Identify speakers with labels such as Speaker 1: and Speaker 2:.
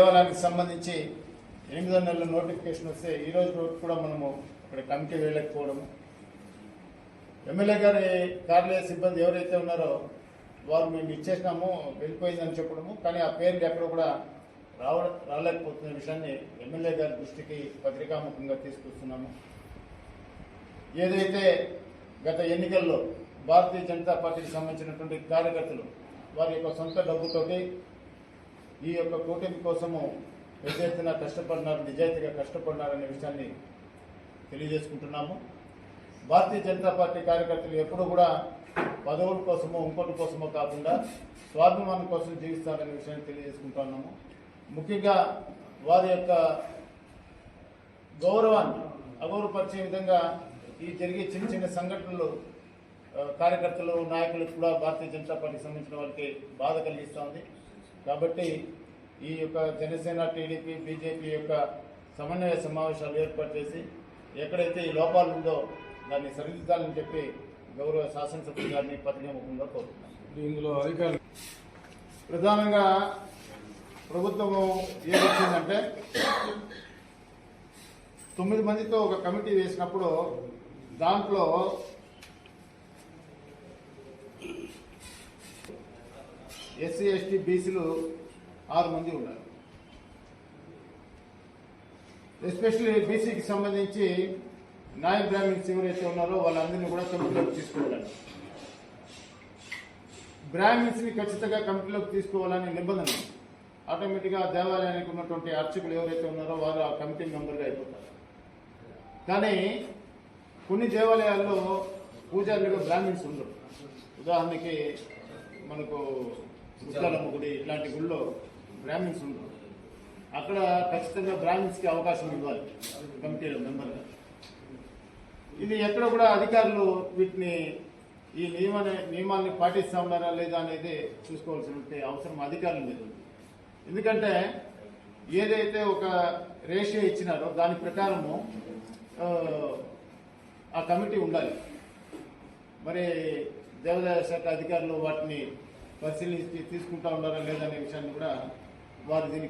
Speaker 1: దేవాలయానికి సంబంధించి ఎనిమిదో నెలల నోటిఫికేషన్ వస్తే ఈ రోజు కూడా మనము ఇక్కడ కమిటీ వెళ్ళకపోవడము ఎమ్మెల్యే గారి కార్యాలయ సిబ్బంది ఎవరైతే ఉన్నారో వారు మేము ఇచ్చేసినాము వెళ్ళిపోయిందని చెప్పడము. కానీ ఆ పేర్లు ఎక్కడ కూడా రావ రాలేకపోతున్న విషయాన్ని ఎమ్మెల్యే గారి దృష్టికి పత్రికాముఖంగా తీసుకొస్తున్నాము. ఏదైతే గత ఎన్నికల్లో భారతీయ జనతా పార్టీకి సంబంధించినటువంటి కార్యకర్తలు వారి యొక్క సొంత డబ్బుతోటి ఈ యొక్క కూటమి కోసము పెద్ద ఎత్తున కష్టపడినారు నిజాయితీగా కష్టపడినారనే విషయాన్ని తెలియజేసుకుంటున్నాము. భారతీయ జనతా పార్టీ కార్యకర్తలు ఎప్పుడూ కూడా పదవుల కోసమో ఇంకోటి కోసమో కాకుండా స్వాభిమానం కోసం జీవిస్తారనే విషయాన్ని తెలియజేసుకుంటున్నాము ముఖ్యంగా వారి యొక్క గౌరవాన్ని అగౌరవపరిచే విధంగా ఈ జరిగే చిన్న చిన్న సంఘటనలు కార్యకర్తలు నాయకులకు కూడా భారతీయ జనతా పార్టీకి సంబంధించిన వారికి బాధ కలిగిస్తూ ఉంది. కాబట్టి ఈ యొక్క జనసేన టీడీపీ బీజేపీ యొక్క సమన్వయ సమావేశాలు ఏర్పాటు చేసి ఎక్కడైతే ఈ లోపాలు ఉందో దాన్ని సరిదిద్దాలని చెప్పి గౌరవ శాసనసభ్యులు గారిని పత్రికాముఖంగా కోరుతున్నాను
Speaker 2: ఇందులో అధికారులు
Speaker 1: ప్రధానంగా ప్రభుత్వం ఏం వచ్చిందంటే తొమ్మిది మందితో ఒక కమిటీ వేసినప్పుడు దాంట్లో ఎస్సీ ఎస్టీ బీసీలు ఆరు మంది ఉన్నారు. ఎస్పెషల్లీ బీసీకి సంబంధించి నాయ బ్రాహ్మిన్స్ ఎవరైతే ఉన్నారో వాళ్ళందరినీ కూడా కమిటీలోకి తీసుకోవాలని. బ్రాహ్మిన్స్ని ఖచ్చితంగా కమిటీలోకి తీసుకోవాలని నిబంధన ఆటోమేటిక్గా దేవాలయానికి ఉన్నటువంటి అర్చకులు ఎవరైతే ఉన్నారో వారు ఆ కమిటీ మెంబర్గా అయిపోతారు. కానీ కొన్ని దేవాలయాల్లో పూజారులుగా బ్రాహ్మిన్స్ ఉండరు. ఉదాహరణకి మనకు ముత్యాలమ్మ గుడి ఇలాంటి గుళ్ళో బ్రాహ్మిన్స్ ఉంటారు. అక్కడ ఖచ్చితంగా బ్రాహ్మిన్స్కి అవకాశం ఇవ్వాలి కమిటీ మెంబర్గా. ఇది ఎక్కడ కూడా అధికారులు వీటిని ఈ నియమ నియమాన్ని పాటిస్తా ఉన్నారా లేదా అనేది చూసుకోవాల్సిన అవసరం అధికారుల మీద ఉంది. ఎందుకంటే ఏదైతే ఒక రేషియో ఇచ్చినారో దాని ప్రకారము ఆ, ఆ కమిటీ ఉండాలి. మరి దేవాదాయ శాఖ అధికారులు వాటిని పరిశీలించి తీసుకుంటా ఉన్నారా లేదనే విషయాన్ని కూడా వారు దీనికి